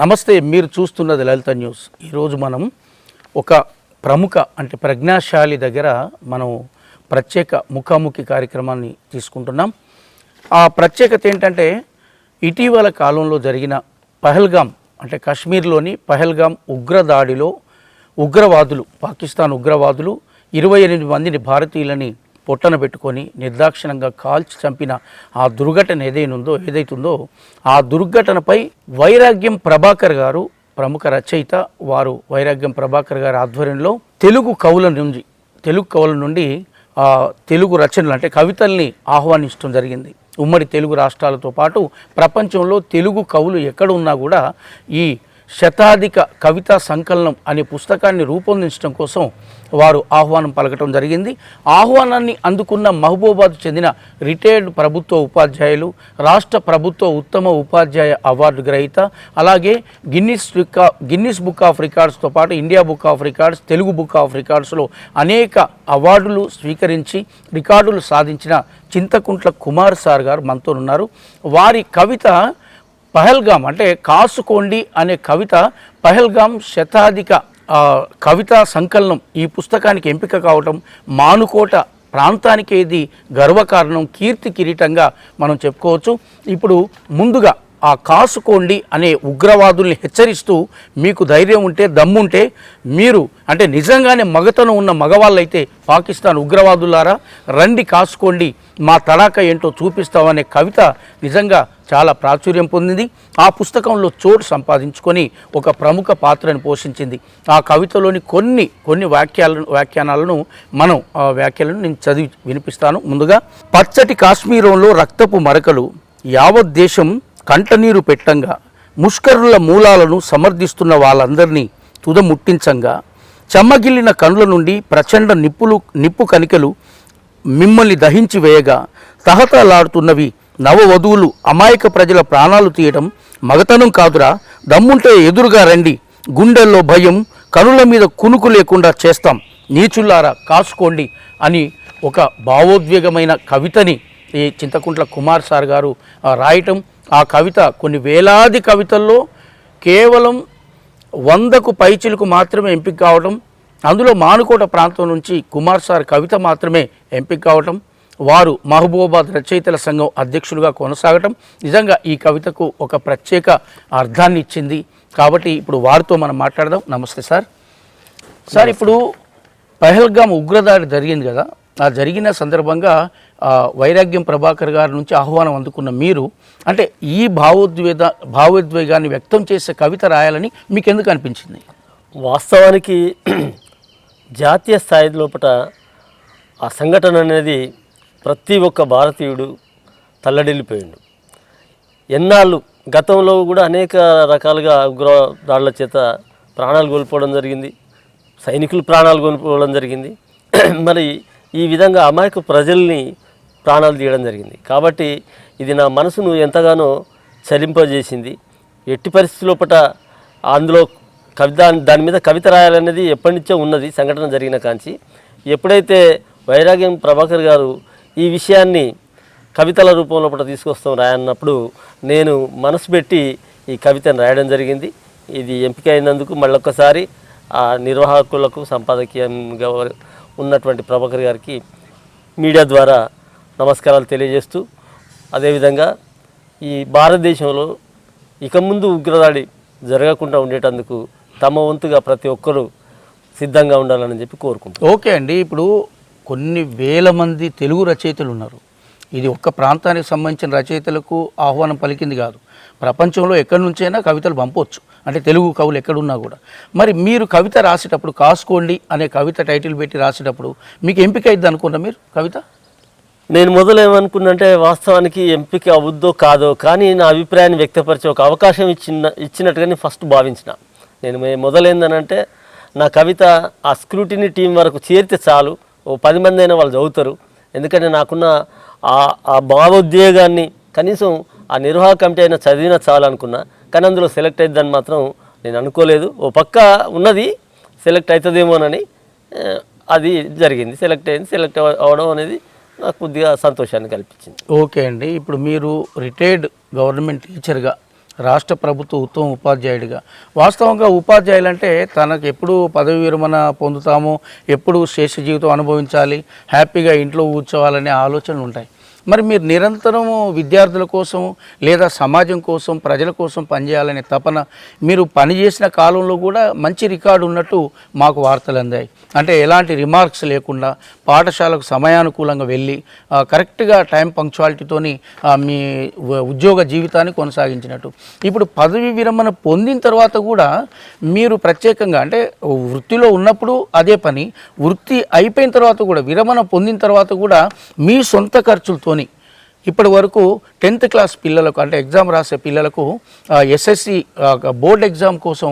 నమస్తే మీరు చూస్తున్నది లలిత న్యూస్. ఈరోజు మనం ఒక ప్రముఖ అంటే ప్రజ్ఞాశాలి దగ్గర మనం ప్రత్యేక ముఖాముఖి కార్యక్రమాన్ని తీసుకుంటున్నాం. ఆ ప్రత్యేకత ఏంటంటే ఇటీవల కాలంలో జరిగిన పహల్గామ్ అంటే కాశ్మీర్లోని పహల్గాం ఉగ్రదాడిలో ఉగ్రవాదులు పాకిస్తాన్ ఉగ్రవాదులు ఇరవై ఎనిమిది మందిని భారతీయులని పొట్టన పెట్టుకొని నిర్దాక్షిణంగా కాల్చి చంపిన ఆ దుర్ఘటన ఏదైనుందో ఏదైతుందో ఆ దుర్ఘటనపై వైరాగ్యం ప్రభాకర్ గారు ప్రముఖ రచయిత వారు వైరాగ్యం ప్రభాకర్ గారి ఆధ్వర్యంలో తెలుగు కవుల నుంచి తెలుగు కవుల నుండి తెలుగు రచనలు అంటే కవితల్ని ఆహ్వానించడం జరిగింది. ఉమ్మడి తెలుగు రాష్ట్రాలతో పాటు ప్రపంచంలో తెలుగు కవులు ఎక్కడ ఉన్నా కూడా ఈ శతాధిక కవితా సంకలనం అనే పుస్తకాన్ని రూపొందించడం కోసం వారు ఆహ్వానం పలకటం జరిగింది. ఆహ్వానాన్ని అందుకున్న మహబూబాద్ చెందిన రిటైర్డ్ ప్రభుత్వ ఉపాధ్యాయులు రాష్ట్ర ప్రభుత్వ ఉత్తమ ఉపాధ్యాయ అవార్డు గ్రహీత అలాగే గిన్నిస్ గిన్నిస్ బుక్ ఆఫ్ రికార్డ్స్తో పాటు India book of records Telugu book of రికార్డ్స్లో అనేక అవార్డులు స్వీకరించి రికార్డులు సాధించిన చింతకుంట్ల కుమార్ సార్ గారు మనతో ఉన్నారు వారి కవిత పహల్గామ్ అంటే కాసుకోండి అనే కవిత పహల్గామ్ శతాధిక కవితా సంకలనం ఈ పుస్తకానికి ఎంపిక కావటం మానుకోట ప్రాంతానికి ఇది గర్వకారణం కీర్తి కిరీటంగా మనం చెప్పుకోవచ్చు. ఇప్పుడు ముందుగా ఆ కాసుకోండి అనే ఉగ్రవాదుల్ని హెచ్చరిస్తూ మీకు ధైర్యం ఉంటే దమ్ముంటే మీరు అంటే నిజంగానే మగతను ఉన్న మగవాళ్ళైతే పాకిస్తాన్ ఉగ్రవాదులారా రండి కాసుకోండి మా తడాక ఏంటో చూపిస్తామనే కవిత నిజంగా చాలా ప్రాచుర్యం పొందింది. ఆ పుస్తకంలో చోటు సంపాదించుకొని ఒక ప్రముఖ పాత్రను పోషించింది. ఆ కవితలోని కొన్ని కొన్ని వాక్యాలను వ్యాఖ్యానాలను మనం ఆ వ్యాఖ్యలను నేను చదివి వినిపిస్తాను. ముందుగా పచ్చటి కాశ్మీరంలో రక్తపు మరకలు యావత్ దేశం కంటనీరు పెట్టంగా ముష్కరుల మూలాలను సమర్థిస్తున్న వాళ్ళందరినీ తుదముట్టించంగా చెమ్మగిల్లిన కనుల నుండి ప్రచండ నిప్పులు నిప్పు కణికలు మిమ్మల్ని దహించి వేయగా తహతలాడుతున్నవి నవవధువులు అమాయక ప్రజల ప్రాణాలు తీయటం మగతనం కాదురా. దమ్ముంటే ఎదురుగా రండి. గుండెల్లో భయం కనుల మీద కునుకు లేకుండా చేస్తాం. నీచుల్లారా కాసుకోండి అని ఒక భావోద్వేగమైన కవితని ఈ చింతకుంట్ల కుమార్ సార్ గారు రాయటం ఆ కవిత కొన్ని వేలాది కవితల్లో కేవలం వందకు పైచిలకు మాత్రమే ఎంపిక కావటం అందులో మానుకోట ప్రాంతం నుంచి కుమార్ సార్ కవిత మాత్రమే ఎంపిక కావటం వారు మహబూబాబాద్ రచయితల సంఘం అధ్యక్షులుగా కొనసాగటం. నిజంగా ఈ కవితకు ఒక ప్రత్యేక అర్థాన్ని ఇచ్చింది. కాబట్టి ఇప్పుడు వారితో మనం మాట్లాడదాం. నమస్తే సార్. సార్ ఇప్పుడు పహల్గామ్ ఉగ్రదాడి జరిగింది కదా. ఆ జరిగిన సందర్భంగా వైరాగ్యం ప్రభాకర్ గారి నుంచి ఆహ్వానం అందుకున్న మీరు అంటే ఈ భావోద్వేద భావోద్వేగాన్ని వ్యక్తం చేసే కవిత రాయాలని మీకు ఎందుకు అనిపించింది? వాస్తవానికి జాతీయ స్థాయి లోపల ఆ సంఘటన అనేది ప్రతి ఒక్క భారతీయుడు తల్లడిల్లిపోయిండు. ఎన్నాళ్ళు గతంలో కూడా అనేక రకాలుగా ఉగ్రదాడుల చేత ప్రాణాలు కోల్పోవడం జరిగింది సైనికులు ప్రాణాలు కోల్పోవడం జరిగింది. మరి ఈ విధంగా అమాయక ప్రజల్ని ప్రాణాలు తీయడం జరిగింది. కాబట్టి ఇది నా మనసును ఎంతగానో చలింపజేసింది. ఎట్టి పరిస్థితి పట అందులో కవిత దాని మీద కవిత రాయాలనేది ఎప్పటి నుంచో ఉన్నది సంఘటన జరిగిన కాంచి. ఎప్పుడైతే వైరాగ్యం ప్రభాకర్ గారు ఈ విషయాన్ని కవితల రూపంలో కూడా తీసుకొస్తాం రాయన్నప్పుడు నేను మనసు పెట్టి ఈ కవితను రాయడం జరిగింది. ఇది ఎంపిక అయినందుకు మళ్ళొక్కసారి ఆ నిర్వాహకులకు సంపాదకీయంగా ఉన్నటువంటి ప్రభాకర్ గారికి మీడియా ద్వారా నమస్కారాలు తెలియజేస్తూ అదేవిధంగా ఈ భారతదేశంలో ఇక ముందు ఉగ్రదాడి జరగకుండా ఉండేటందుకు తమ వంతుగా ప్రతి ఒక్కరూ సిద్ధంగా ఉండాలని చెప్పి కోరుకుంటాం ఓకే అండి. ఇప్పుడు కొన్ని వేల మంది తెలుగు రచయితలు ఉన్నారు. ఇది ఒక్క ప్రాంతానికి సంబంధించిన రచయితలకు ఆహ్వానం పలికింది కాదు. ప్రపంచంలో ఎక్కడి నుంచైనా కవితలు పంపవచ్చు అంటే తెలుగు కవులు ఎక్కడున్నా కూడా. మరి మీరు కవిత రాసేటప్పుడు కాసుకోండి అనే కవిత టైటిల్ పెట్టి రాసేటప్పుడు మీకు ఎంపిక అయింది అనుకున్నా మీరు కవిత? నేను మొదలు ఏమనుకున్నంటే వాస్తవానికి ఎంపిక అవుద్దో కాదో కానీ నా అభిప్రాయాన్ని వ్యక్తపరిచే ఒక అవకాశం ఇచ్చిన ఇచ్చినట్టుగా నేను ఫస్ట్ భావించిన. నేను మొదలైందనంటే నా కవిత ఆ స్క్రూటినీ టీం వరకు చేరితే చాలు. ఓ పది మంది అయినా వాళ్ళు చదువుతారు. ఎందుకంటే నాకున్న ఆ ఆ భావోద్వేగాన్ని కనీసం ఆ నిర్వాహక కమిటీ అయినా చదివినా చాలు అనుకున్నా. కానీ అందులో సెలెక్ట్ అయిద్దని మాత్రం నేను అనుకోలేదు. ఓ పక్క ఉన్నది సెలెక్ట్ అవుతుందేమోనని అది జరిగింది. సెలెక్ట్ అయింది. సెలెక్ట్ అవ్వడం అనేది నాకు కొద్దిగా సంతోషాన్ని కల్పించింది. ఓకే అండి. ఇప్పుడు మీరు రిటైర్డ్ గవర్నమెంట్ టీచర్గా రాష్ట్ర ప్రభుత్వ ఉత్తమ ఉపాధ్యాయుడిగా వాస్తవంగా ఉపాధ్యాయులు అంటే తనకు ఎప్పుడు పదవి విరమణ పొందుతామో ఎప్పుడు శేష జీవితం అనుభవించాలి హ్యాపీగా ఇంట్లో కూర్చోవాలనే ఆలోచనలు ఉంటాయి. మరి మీరు నిరంతరము విద్యార్థుల కోసం లేదా సమాజం కోసం ప్రజల కోసం పనిచేయాలనే తపన మీరు పనిచేసిన కాలంలో కూడా మంచి రికార్డు ఉన్నట్టు మాకు వార్తలు అందాయి. అంటే ఎలాంటి రిమార్క్స్ లేకుండా పాఠశాలకు సమయానుకూలంగా వెళ్ళి కరెక్ట్గా టైం పంక్చువాలిటీతోని మీ ఉద్యోగ జీవితాన్ని కొనసాగించినట్టు. ఇప్పుడు పదవి విరమణ పొందిన తర్వాత కూడా మీరు ప్రత్యేకంగా అంటే వృత్తిలో ఉన్నప్పుడు అదే పని వృత్తి అయిపోయిన తర్వాత కూడా విరమణ పొందిన తర్వాత కూడా మీ సొంత ఖర్చులతోని ఇప్పటి వరకు టెన్త్ క్లాస్ పిల్లలకు అంటే ఎగ్జామ్ రాసే పిల్లలకు ఎస్ఎస్సి బోర్డ్ ఎగ్జామ్ కోసం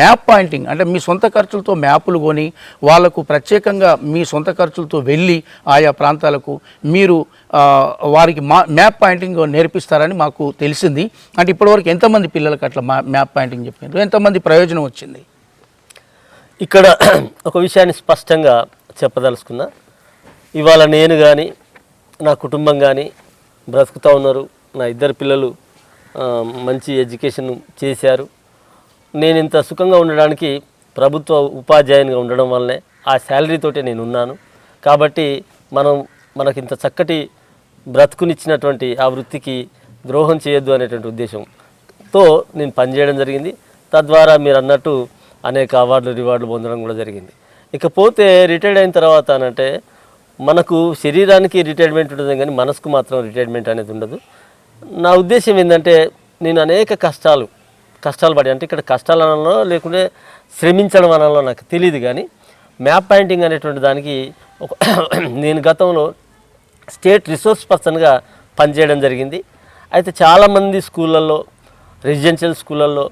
మ్యాప్ పాయింటింగ్ అంటే మీ సొంత ఖర్చులతో మ్యాపులు కొని వాళ్ళకు ప్రత్యేకంగా మీ సొంత ఖర్చులతో వెళ్ళి ఆయా ప్రాంతాలకు మీరు వారికి మా మ్యాప్ పాయింటింగ్ నేర్పిస్తారని మాకు తెలిసింది. అంటే ఇప్పటివరకు ఎంతమంది పిల్లలకు అట్లా మా మ్యాప్ పాయింటింగ్ చెప్పారు ఎంతమంది ప్రయోజనం వచ్చింది? ఇక్కడ ఒక విషయాన్ని స్పష్టంగా చెప్పదలుచుకున్నా. ఇవాళ నేను కానీ నా కుటుంబం కానీ బ్రతుకుతూ ఉన్నారు. నా ఇద్దరు పిల్లలు మంచి ఎడ్యుకేషన్ చేశారు. నేను ఇంత సుఖంగా ఉండడానికి ప్రభుత్వ ఉపాధ్యాయునిగా ఉండడం వల్లనే ఆ శాలరీతోటే నేను ఉన్నాను. కాబట్టి మనం మనకి ఇంత చక్కటి బ్రతుకునిచ్చినటువంటి ఆ వృత్తికి ద్రోహం చేయొద్దు అనేటువంటి ఉద్దేశంతో నేను పనిచేయడం జరిగింది. తద్వారా మీరు అన్నట్టు అనేక అవార్డులు రివార్డులు పొందడం కూడా జరిగింది. ఇకపోతే రిటైర్డ్ అయిన తర్వాత అనంటే మనకు శరీరానికి రిటైర్మెంట్ ఉంటుంది కానీ మనసుకు మాత్రం రిటైర్మెంట్ అనేది ఉండదు. నా ఉద్దేశం ఏంటంటే నేను అనేక కష్టాలు కష్టాలు పడి అంటే ఇక్కడ కష్టాలు అనలో లేకుంటే శ్రమించడం అనలో నాకు తెలియదు కానీ మ్యాప్ పాయింటింగ్ అనేటువంటి దానికి ఒక నేను గతంలో స్టేట్ రిసోర్స్ పర్సన్గా పనిచేయడం జరిగింది. అయితే చాలామంది స్కూళ్ళల్లో రెసిడెన్షియల్ స్కూళ్ళల్లో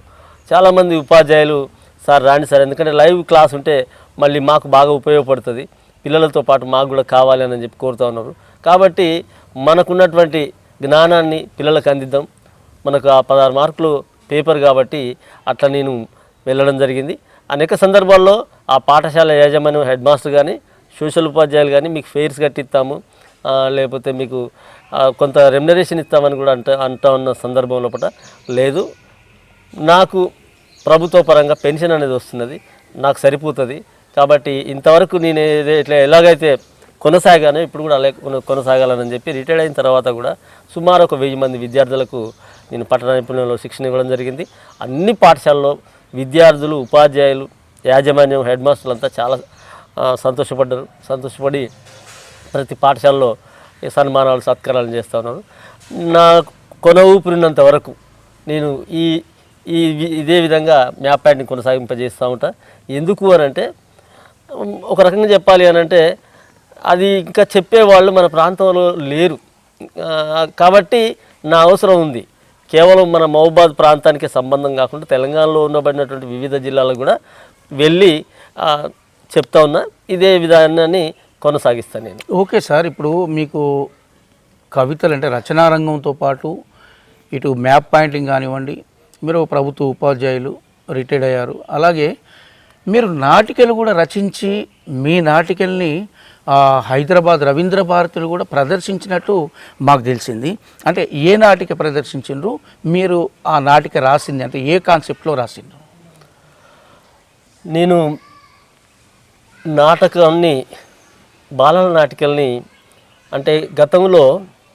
చాలామంది ఉపాధ్యాయులు సార్ రాండి సార్ ఎందుకంటే లైవ్ క్లాస్ ఉంటే మళ్ళీ మాకు బాగా ఉపయోగపడుతుంది. పిల్లలతో పాటు మాకు కూడా కావాలి అని చెప్పి కోరుతూ ఉన్నారు. కాబట్టి మనకున్నటువంటి జ్ఞానాన్ని పిల్లలకు అందిద్దాం. మనకు ఆ పదహారు మార్కులు పేపర్ కాబట్టి అట్లా నేను వెళ్ళడం జరిగింది. అనేక సందర్భాల్లో ఆ పాఠశాల యాజమాన్యం హెడ్ మాస్టర్ కానీ సోషల్ ఉపాధ్యాయులు కానీ మీకు ఫెయిర్స్ కట్టిస్తాము. లేకపోతే మీకు కొంత రెమ్యునరేషన్ ఇస్తామని కూడా అంట అంటా ఉన్న సందర్భం లోపల లేదు. నాకు ప్రభుత్వ పరంగా పెన్షన్ అనేది వస్తున్నది. నాకు సరిపోతుంది. కాబట్టి ఇంతవరకు నేను ఇట్లా ఎలాగైతే కొనసాగాను ఇప్పుడు కూడా అలా కొన- కొనసాగాలని చెప్పి రిటైర్డ్ అయిన తర్వాత కూడా సుమారు ఒక వెయ్యి మంది విద్యార్థులకు నేను పట్టణ నైపుణ్యంలో శిక్షణ ఇవ్వడం జరిగింది. అన్ని పాఠశాలలో విద్యార్థులు ఉపాధ్యాయులు యాజమాన్యం హెడ్ మాస్టర్లు అంతా చాలా సంతోషపడ్డారు. సంతోషపడి ప్రతి పాఠశాలలో సన్మానాలు సత్కారాలు చేస్తూ ఉన్నారు. నా కొన ఊపిరినంత వరకు నేను ఈ ఈ ఇదే విధంగా మ్యాప్ ప్యాడ్ని కొనసాగింపజేస్తూ ఉంటా. ఎందుకు అని అంటే ఒక రకంగా చెప్పాలి అని అంటే అది ఇంకా చెప్పేవాళ్ళు మన ప్రాంతంలో లేరు. కాబట్టి నా అవసరం ఉంది. కేవలం మన మహబాద్ ప్రాంతానికి సంబంధం కాకుండా తెలంగాణలో ఉండబడినటువంటి వివిధ జిల్లాలకు కూడా వెళ్ళి చెప్తా ఉన్నా. ఇదే విధానాన్ని కొనసాగిస్తాను నేను. ఓకే సార్ ఇప్పుడు మీకు కవితలు అంటే రచనా రంగంతో పాటు ఇటు మ్యాప్ పాయింటింగ్ కానివ్వండి మీరు ప్రభుత్వ ఉపాధ్యాయులు రిటైర్డ్ అయ్యారు. అలాగే మీరు నాటికలు కూడా రచించి మీ నాటికల్ని హైదరాబాద్ రవీంద్ర భారతిలో కూడా ప్రదర్శించినట్టు మాకు తెలిసింది. అంటే ఏ నాటిక ప్రదర్శించిండ్రు? మీరు ఆ నాటిక రాసింది అంటే ఏ కాన్సెప్ట్లో రాసిండ్రు? నేను నాటకాన్ని బాలల నాటికల్ని అంటే గతంలో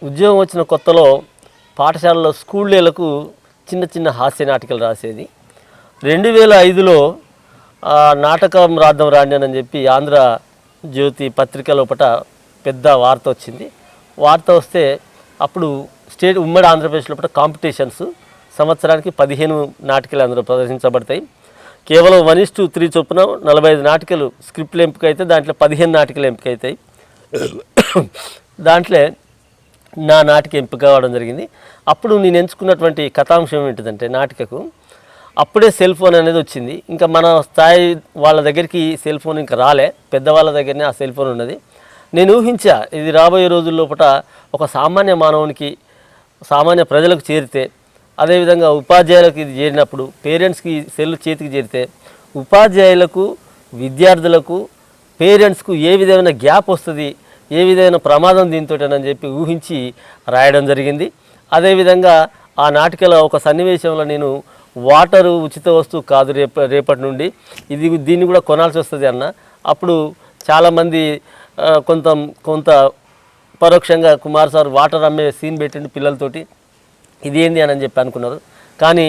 ఉద్యోగం వచ్చిన కొత్తలో పాఠశాలలో స్కూళ్ళకు చిన్న చిన్న హాస్య నాటికలు రాసేది. రెండు వేల ఐదులో నాటకం రాద్దాం రాండి అని చెప్పి ఆంధ్ర జ్యోతి పత్రిక లోపట పెద్ద వార్త వచ్చింది. వార్త వస్తే అప్పుడు స్టేట్ ఉమ్మడి ఆంధ్రప్రదేశ్ లోపల కాంపిటీషన్స్ సంవత్సరానికి పదిహేను నాటికలు అందులో ప్రదర్శించబడతాయి. కేవలం వన్ ఇస్ టూ త్రీ చొప్పున నలభై ఐదు నాటికలు స్క్రిప్ట్లు ఎంపిక అయితే దాంట్లో పదిహేను నాటికలు ఎంపిక అవుతాయి దాంట్లో నా నాటిక ఎంపిక కావడం జరిగింది. అప్పుడు నేను ఎంచుకున్నటువంటి కథాంశం ఏంటిదంటే నాటికకు అప్పుడే సెల్ ఫోన్ అనేది వచ్చింది. ఇంకా మన స్థాయి వాళ్ళ దగ్గరికి సెల్ ఫోన్ ఇంకా రాలే. పెద్దవాళ్ళ దగ్గరనే ఆ సెల్ ఫోన్ ఉన్నది. నేను ఊహించా ఇది రాబోయే రోజుల్లోపట ఒక సామాన్య మానవునికి సామాన్య ప్రజలకు చేరితే అదేవిధంగా ఉపాధ్యాయులకు ఇది చేరినప్పుడు పేరెంట్స్కి సెల్ చేతికి చేరితే ఉపాధ్యాయులకు విద్యార్థులకు పేరెంట్స్కు ఏ విధమైన గ్యాప్ వస్తుంది ఏ విధమైన ప్రమాదం దీంతో అని చెప్పి ఊహించి రాయడం జరిగింది. అదేవిధంగా ఆ నాటికలో ఒక సన్నివేశంలో నేను వాటరు ఉచిత వస్తువు కాదు రేప రేపటి నుండి. ఇది దీన్ని కూడా కొనాల్సి వస్తుంది అన్న. అప్పుడు చాలామంది కొంత కొంత పరోక్షంగా కుమార్ సార్ వాటర్ అమ్మే సీన్ పెట్టిండు పిల్లలతోటి. ఇదేంది అని చెప్పి అనుకున్నారు. కానీ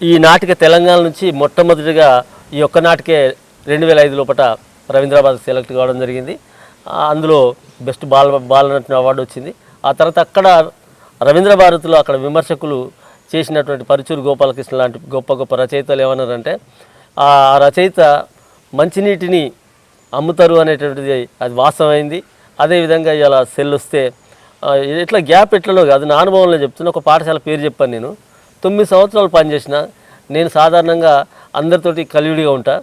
ఈ నాటిక తెలంగాణ నుంచి మొట్టమొదటిగా ఈ ఒక్క నాటికే రెండు వేల ఐదు లోపల రవీంద్రాబాద్ సెలెక్ట్ కావడం జరిగింది. అందులో బెస్ట్ బాల బాలనటుని అవార్డు వచ్చింది. ఆ తర్వాత అక్కడ రవీంద్ర భారతిలో అక్కడ విమర్శకులు చేసినటువంటి పరుచూరు గోపాలకృష్ణ లాంటి గొప్ప గొప్ప రచయితలు ఏమన్నారంటే ఆ రచయిత మంచినీటిని అమ్ముతారు అనేటువంటిది అది వాస్తవమైంది. అదేవిధంగా ఇలా సెల్ వస్తే ఇట్లా గ్యాప్ ఎట్లలో కాదు నా అనుభవంలో చెప్తున్నా ఒక పాఠశాల పేరు చెప్పాను నేను. తొమ్మిది సంవత్సరాలు పనిచేసిన నేను సాధారణంగా అందరితోటి కలివిడిగా ఉంటా.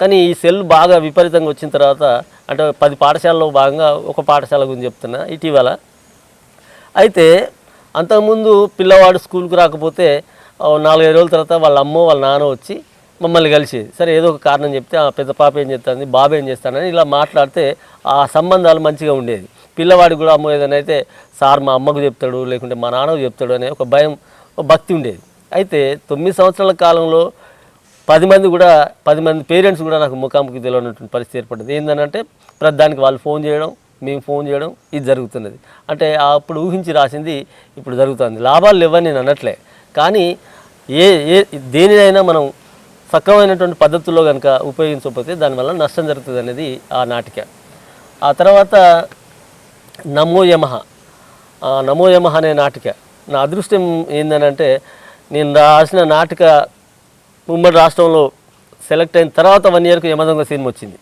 కానీ ఈ సెల్ బాగా విపరీతంగా వచ్చిన తర్వాత అంటే పది పాఠశాలలో భాగంగా ఒక పాఠశాల గురించి చెప్తున్నా ఇటీవల. అయితే అంతకుముందు పిల్లవాడు స్కూల్కి రాకపోతే నాలుగైదు రోజుల తర్వాత వాళ్ళ అమ్మో వాళ్ళ నాన్న వచ్చి మమ్మల్ని కలిసేది సరే ఏదో ఒక కారణం చెప్తే ఆ పెద్ద పాప ఏం చేస్తుంది బాబు ఏం చేస్తానని ఇలా మాట్లాడితే ఆ సంబంధాలు మంచిగా ఉండేది. పిల్లవాడికి కూడా అమ్మో ఏదైనా అయితే సార్ మా అమ్మకు చెప్తాడు లేకుంటే మా నాన్నకు చెప్తాడు అనే ఒక భయం ఒక భక్తి ఉండేది. అయితే తొమ్మిది సంవత్సరాల కాలంలో పది మంది కూడా పది మంది పేరెంట్స్ కూడా నాకు ముఖాముఖి తెలియనటువంటి పరిస్థితి ఏర్పడింది ఏంటంటే ప్రతి దానికి వాళ్ళు ఫోన్ చేయడం మేము ఫోన్ చేయడం ఇది జరుగుతున్నది. అంటే అప్పుడు ఊహించి రాసింది ఇప్పుడు జరుగుతుంది. లాభాలు లేవని నేను అనట్లే. కానీ ఏ ఏ దేనినైనా మనం సక్రమైనటువంటి పద్ధతుల్లో కనుక ఉపయోగించకపోతే దానివల్ల నష్టం జరుగుతుంది అనేది ఆ నాటిక. ఆ తర్వాత నమో యమహ. నమో యమహ అనే నాటిక. నా అదృష్టం ఏందనంటే నేను రాసిన నాటిక ఉమ్మడి రాష్ట్రంలో సెలెక్ట్ అయిన తర్వాత వన్ ఇయర్కి యమదొంగ సినిమా వచ్చింది.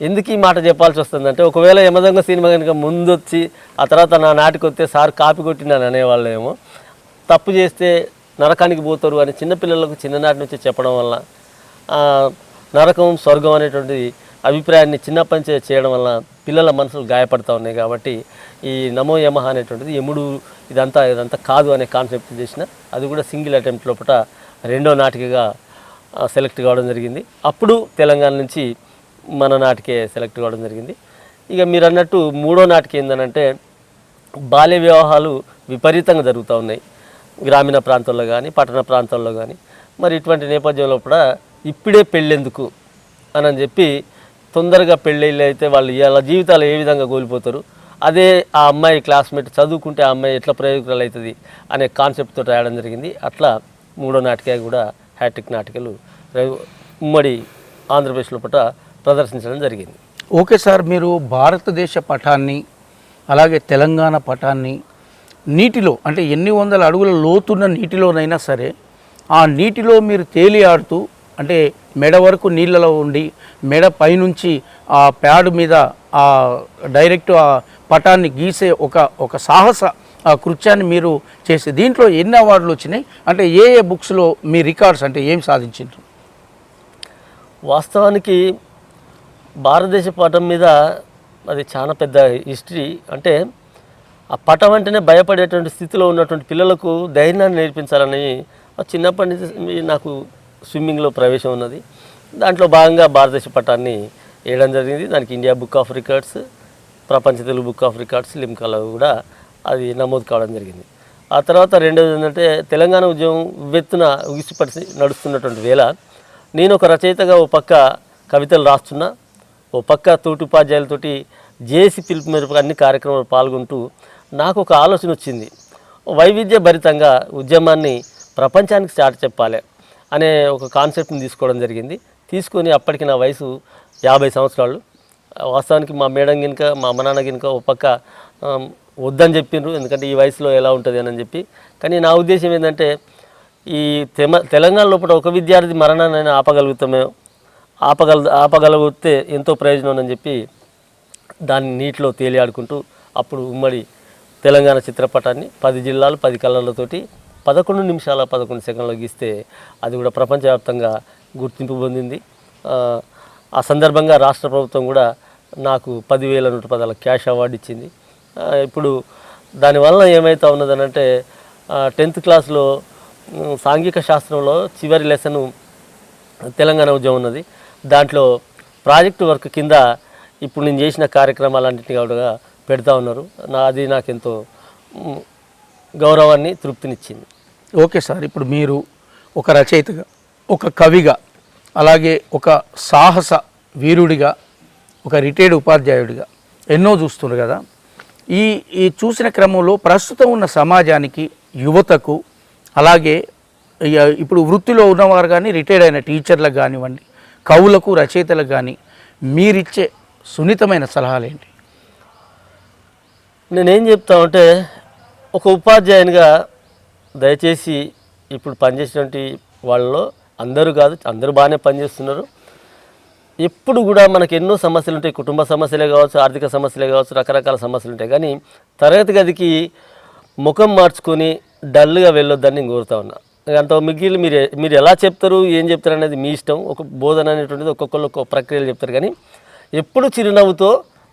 ఎందుకు ఈ మాట చెప్పాల్సి వస్తుందంటే ఒకవేళ యమదొంగ సినిమా కనుక ముందు వచ్చి ఆ తర్వాత నా నాటికి వస్తే సార్ కాపీ కొట్టినాను అనేవాళ్ళేమో తప్పు చేస్తే నరకానికి పోతారు అని చిన్నపిల్లలకు చిన్ననాటి నుంచి చెప్పడం వల్ల నరకం స్వర్గం అనేటువంటి అభిప్రాయాన్ని చిన్నప్పటి చేయడం వల్ల పిల్లల మనసులు గాయపడతా ఉన్నాయి కాబట్టి ఈ నమో యమహ అనేటువంటిది యముడు ఇదంతా ఇదంతా కాదు అనే కాన్సెప్ట్ చేసిన అది కూడా సింగిల్ అటెంప్ట్ లోపల రెండో నాటికగా సెలెక్ట్ కావడం జరిగింది. అప్పుడు తెలంగాణ నుంచి మన నాటికే సెలెక్ట్ కావడం జరిగింది. ఇక మీరు అన్నట్టు మూడో నాటికి ఏంటంటే బాల్య వివాహాలు విపరీతంగా జరుగుతూ ఉన్నాయి. గ్రామీణ ప్రాంతాల్లో కానీ పట్టణ ప్రాంతాల్లో కానీ మరి ఇటువంటి నేపథ్యంలో కూడా ఇప్పుడే పెళ్ళెందుకు అని అని చెప్పి తొందరగా పెళ్ళిళ్ళు అయితే వాళ్ళు ఇలా జీవితాలు ఏ విధంగా కోల్పోతారు? అదే ఆ అమ్మాయి క్లాస్మేట్ చదువుకుంటే ఆ అమ్మాయి ఎట్లా ప్రయోజకురాలు అవుతుంది అనే కాన్సెప్ట్తో రాయడం జరిగింది. అట్లా మూడో నాటిక కూడా హ్యాట్రిక్ నాటికలు ఉమ్మడి ఆంధ్రప్రదేశ్లో లోపల ప్రదర్శించడం జరిగింది. ఓకే సార్ మీరు భారతదేశ పటాన్ని అలాగే తెలంగాణ పటాన్ని నీటిలో అంటే ఎన్ని వందల అడుగుల లోతున్న నీటిలోనైనా సరే ఆ నీటిలో మీరు తేలి ఆడుతూ అంటే మెడ వరకు నీళ్ళలో ఉండి మెడ పైనుంచి ఆ ప్యాడ్ మీద ఆ డైరెక్ట్ ఆ పటాన్ని గీసే ఒక ఒక సాహస ఆ కృత్యాన్ని మీరు చేసి దీంట్లో ఎన్ని అవార్డులు వచ్చినాయి? అంటే ఏ ఏ బుక్స్లో మీ రికార్డ్స్ అంటే ఏం సాధించారు వాస్తవానికి భారతదేశ పటం మీద అది చాలా పెద్ద హిస్టరీ అంటే ఆ పటం అంటేనే భయపడేటువంటి స్థితిలో ఉన్నటువంటి పిల్లలకు ధైర్యాన్ని నేర్పించాలని చిన్నప్పటి నుంచి నాకు స్విమ్మింగ్లో ప్రవేశం ఉన్నది. దాంట్లో భాగంగా భారతదేశ పటాన్ని వేయడం జరిగింది. దానికి ఇండియా బుక్ ఆఫ్ రికార్డ్స్ ప్రపంచ తెలుగు బుక్ ఆఫ్ రికార్డ్స్ లిమ్కాలో కూడా అది నమోదు కావడం జరిగింది. ఆ తర్వాత రెండోది ఏంటంటే తెలంగాణ ఉద్యమం ఉవ్వెత్తున ఉగిసిపడి నడుస్తున్నటువంటి వేళ నేను ఒక రచయితగా ఓ పక్క కవితలు రాస్తున్నా. ఓ పక్క తోటి ఉపాధ్యాయులతోటి జేసీ పిలుపు మేరకు అన్ని కార్యక్రమాలు పాల్గొంటూ నాకు ఒక ఆలోచన వచ్చింది. వైవిధ్య భరితంగా ఉద్యమాన్ని ప్రపంచానికి స్టార్ట్ చెప్పాలి అనే ఒక కాన్సెప్ట్ని తీసుకోవడం జరిగింది. తీసుకొని అప్పటికి నా వయసు యాభై సంవత్సరాలు. వాస్తవానికి మా మేడం గినక మా అమ్మ నాన్న గినక ఒక పక్క వద్దని చెప్పిండ్రు ఎందుకంటే ఈ వయసులో ఎలా ఉంటుంది అని చెప్పి. కానీ నా ఉద్దేశం ఏంటంటే ఈ తెమ తెలంగాణ లోపల ఒక విద్యార్థి మరణాన్ని ఆపగలుగుతామే ఆపగల ఆపగలిగితే ఎంతో ప్రయోజనం అని చెప్పి దాన్ని నీటిలో తేలియాడుకుంటూ అప్పుడు ఉమ్మడి తెలంగాణ చిత్రపటాన్ని పది జిల్లాలు పది కళలతోటి పదకొండు నిమిషాల పదకొండు సెకండ్లు గీస్తే అది కూడా ప్రపంచవ్యాప్తంగా గుర్తింపు పొందింది. ఆ, సందర్భంగా రాష్ట్ర ప్రభుత్వం కూడా నాకు పదివేల నూట పదాల క్యాష్ అవార్డు ఇచ్చింది. ఇప్పుడు దానివల్ల ఏమవుతా ఉన్నదనంటే టెన్త్ క్లాస్లో సాంఘిక శాస్త్రంలో చివరి లెసను తెలంగాణ ఉద్యమం ఉన్నది. దాంట్లో ప్రాజెక్టు వర్క్ కింద ఇప్పుడు నేను చేసిన కార్యక్రమాలన్నింటినీ కూడా పెడతా ఉన్నారు. నా అది నాకెంతో గౌరవాన్ని తృప్తినిచ్చింది. ఓకే సార్ ఇప్పుడు మీరు ఒక రచయితగా ఒక కవిగా అలాగే ఒక సాహస వీరుడిగా ఒక రిటైర్డ్ ఉపాధ్యాయుడిగా ఎన్నో చూస్తున్నారు కదా. ఈ ఈ చూసిన క్రమంలో ప్రస్తుతం ఉన్న సమాజానికి యువతకు అలాగే ఇప్పుడు వృత్తిలో ఉన్నవారు కానీ రిటైర్డ్ అయిన టీచర్లకు కానివ్వండి కవులకు రచయితలకు కానీ మీరిచ్చే సున్నితమైన సలహాలు ఏంటి నేనేం చెప్తామంటే ఒక ఉపాధ్యాయునిగా దయచేసి ఇప్పుడు పనిచేసినటువంటి వాళ్ళలో అందరూ కాదు అందరూ బాగానే పనిచేస్తున్నారు. ఎప్పుడు కూడా మనకు ఎన్నో సమస్యలు ఉంటాయి. కుటుంబ సమస్యలే కావచ్చు ఆర్థిక సమస్యలే కావచ్చు రకరకాల సమస్యలు ఉంటాయి. కానీ తరగతి గదికి ముఖం మార్చుకొని డల్గా వెళ్ళొద్దని నేను కోరుతా ఉన్నా. అంత మిగిలి మీరు మీరు ఎలా చెప్తారు ఏం చెప్తారు అనేది మీ ఇష్టం. ఒక బోధన అనేటువంటిది ఒక్కొక్కరు ఒక్కొక్క ప్రక్రియలు చెప్తారు. కానీ ఎప్పుడు చిరునవ్వుతో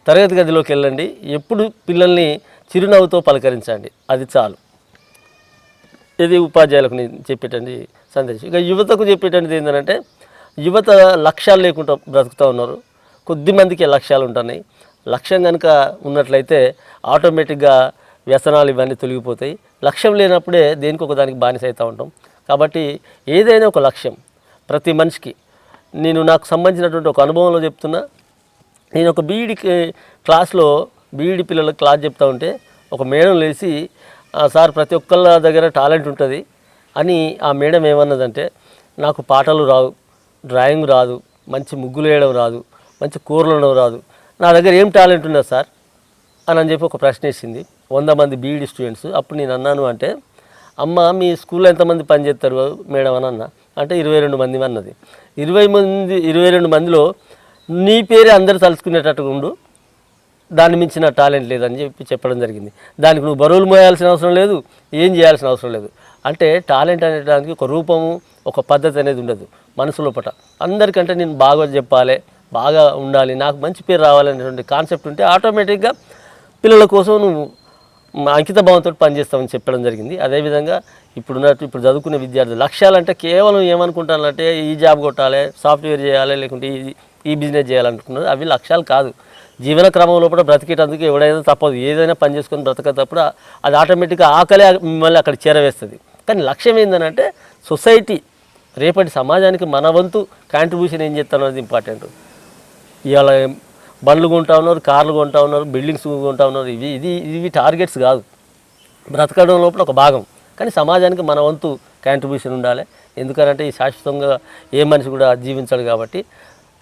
తరగతి గదిలోకి వెళ్ళండి. ఎప్పుడు పిల్లల్ని చిరునవ్వుతో పలకరించండి. అది చాలు. ఇది ఉపాధ్యాయులకు నేను చెప్పేటండి సందేశం. ఇక యువతకు చెప్పేటండి ఏంటంటే యువత లక్ష్యాలు లేకుండా బ్రతుకుతూ ఉన్నారు. కొద్ది మందికి లక్ష్యాలు ఉంటున్నాయి. లక్ష్యం కనుక ఉన్నట్లయితే ఆటోమేటిక్గా వ్యసనాలు ఇవన్నీ తొలగిపోతాయి. లక్ష్యం లేనప్పుడే దేనికి ఒక దానికి బానిస అవుతూ ఉంటాం. కాబట్టి ఏదైనా ఒక లక్ష్యం ప్రతి మనిషికి. నేను నాకు సంబంధించినటువంటి ఒక అనుభవంలో చెప్తున్నా. నేను ఒక బీఈడి క్లాస్లో బీఈడి పిల్లలకు క్లాస్ చెప్తూ ఉంటే ఒక మేడం లేచి సార్ ప్రతి ఒక్కళ్ళ దగ్గర టాలెంట్ ఉంటుంది అని ఆ మేడం ఏమన్నదంటే నాకు పాటలు రావు డ్రాయింగ్ రాదు మంచి ముగ్గులు వేయడం రాదు మంచి కూరలు ఉండడం రాదు. నా దగ్గర ఏం టాలెంట్ ఉన్నది సార్? అని అని చెప్పి ఒక ప్రశ్న వేసింది. వంద మంది బీఈడి స్టూడెంట్స్ అప్పుడు నేను అన్నాను అంటే అమ్మ మీ స్కూల్లో ఎంతమంది పనిచేస్తారు మేడం? అని అన్న. అంటే ఇరవై రెండు మంది అన్నది. ఇరవై మంది ఇరవై రెండు మందిలో నీ పేరే అందరు తలుచుకునేటట్టుగా ఉండు. దాన్ని మించిన టాలెంట్ లేదని చెప్పి చెప్పడం జరిగింది. దానికి నువ్వు బరువులు మోయాల్సిన అవసరం లేదు ఏం చేయాల్సిన అవసరం లేదు. అంటే టాలెంట్ అనేటానికి ఒక రూపము ఒక పద్ధతి అనేది ఉండదు మనసు లోపట. అందరికంటే నేను బాగా చెప్పాలి బాగా ఉండాలి నాకు మంచి పేరు రావాలనేటువంటి కాన్సెప్ట్ ఉంటే ఆటోమేటిక్గా పిల్లల కోసం నువ్వు అంకిత భావంతో పనిచేస్తామని చెప్పడం జరిగింది. అదేవిధంగా ఇప్పుడున్న ఇప్పుడు చదువుకునే విద్యార్థులు లక్ష్యాలంటే కేవలం ఏమనుకుంటానంటే ఈ జాబ్ కొట్టాలి సాఫ్ట్వేర్ చేయాలి లేకుంటే ఈ ఈ బిజినెస్ చేయాలనుకున్నారు అవి లక్ష్యాలు కాదు. జీవన క్రమం లోపల బ్రతికేటందుకు ఎవడైనా తప్పదు. ఏదైనా పని చేసుకొని బ్రతకేటప్పుడు అది ఆటోమేటిక్గా ఆకలే మిమ్మల్ని అక్కడ చేరవేస్తుంది. కానీ లక్ష్యం ఏంటంటే సొసైటీ రేపటి సమాజానికి మన వంతు కాంట్రిబ్యూషన్ ఏం చేస్తానో అనేది ఇంపార్టెంట్ ఇవాళ బండ్లు కొంటా ఉన్నారు కార్లు కొంటా ఉన్నారు బిల్డింగ్స్ కొంటా ఉన్నారు. ఇవి ఇది ఇవి టార్గెట్స్ కాదు. బ్రతకడం లోపల ఒక భాగం. కానీ సమాజానికి మన వంతు కాంట్రిబ్యూషన్ ఉండాలి. ఎందుకంటే ఈ శాశ్వతంగా ఏ మనిషి కూడా జీవించాడు కాబట్టి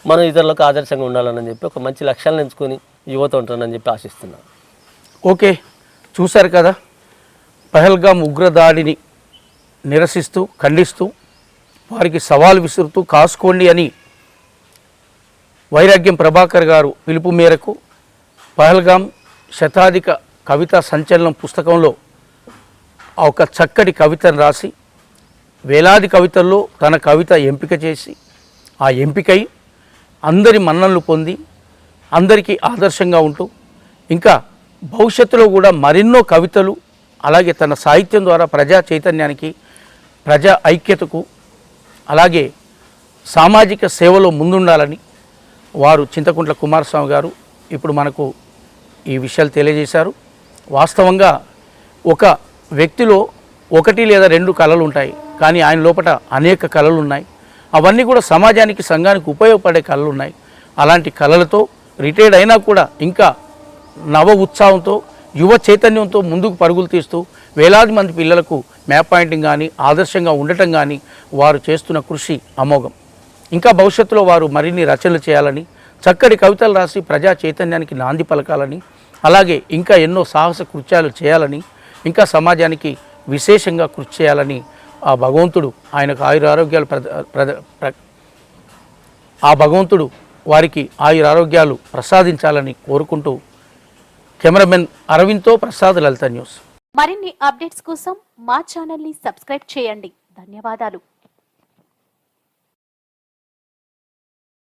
మనం ఇతరులకు ఆదర్శంగా ఉండాలని చెప్పి ఒక మంచి లక్ష్యాలను ఎంచుకొని యువత ఉంటానని చెప్పి ఆశిస్తున్నాను. ఓకే. చూశారు కదా? పహల్గామ్ ఉగ్రదాడిని నిరసిస్తూ ఖండిస్తూ వారికి సవాల్ విసురుతూ కాసుకోండి అని వైరాగ్యం ప్రభాకర్ గారు పిలుపు మేరకు పహల్గాం శతాధిక కవితా సంచలనం పుస్తకంలో ఆ ఒక చక్కటి కవితను రాసి వేలాది కవితల్లో తన కవిత ఎంపిక చేసి ఆ ఎంపికై అందరి మన్ననలు పొంది అందరికీ ఆదర్శంగా ఉంటూ ఇంకా భవిష్యత్తులో కూడా మరెన్నో కవితలు అలాగే తన సాహిత్యం ద్వారా ప్రజా చైతన్యానికి ప్రజా ఐక్యతకు అలాగే సామాజిక సేవలో ముందుండాలని వారు చింతకుంట్ల కుమారస్వామి గారు ఇప్పుడు మనకు ఈ విషయాలు తెలియజేశారు. వాస్తవంగా ఒక వ్యక్తిలో ఒకటి లేదా రెండు కళలు ఉంటాయి. కానీ ఆయన లోపల అనేక కళలు ఉన్నాయి. అవన్నీ కూడా సమాజానికి సంఘానికి ఉపయోగపడే కళలు ఉన్నాయి. అలాంటి కళలతో రిటైర్డ్ అయినా కూడా ఇంకా నవ ఉత్సాహంతో యువ చైతన్యంతో ముందుకు పరుగులు తీస్తూ వేలాది మంది పిల్లలకు మ్యాప్ పాయింటింగ్ కానీ ఆదర్శంగా ఉండటం కానీ వారు చేస్తున్న కృషి అమోఘం. ఇంకా భవిష్యత్తులో వారు మరిన్ని రచనలు చేయాలని చక్కటి కవితలు రాసి ప్రజా చైతన్యానికి నాంది పలకాలని అలాగే ఇంకా ఎన్నో సాహస కృత్యాలు చేయాలని ఇంకా సమాజానికి విశేషంగా కృషి చేయాలని ఆ భగవంతుడు ఆయనకు ఆయుర ఆరోగ్యాలు ప్రద ప్ర- ఆ భగవంతుడు వారికి ఆయుర ఆరోగ్యాలు ప్రసాదించాలని కోరుకుంటూ కెమెరామెన్ అరవింద్తో ప్రసాద్ లలిత న్యూస్. మరిన్ని అప్డేట్స్ కోసం మా ఛానల్ని సబ్స్క్రైబ్ చేయండి. ధన్యవాదాలు.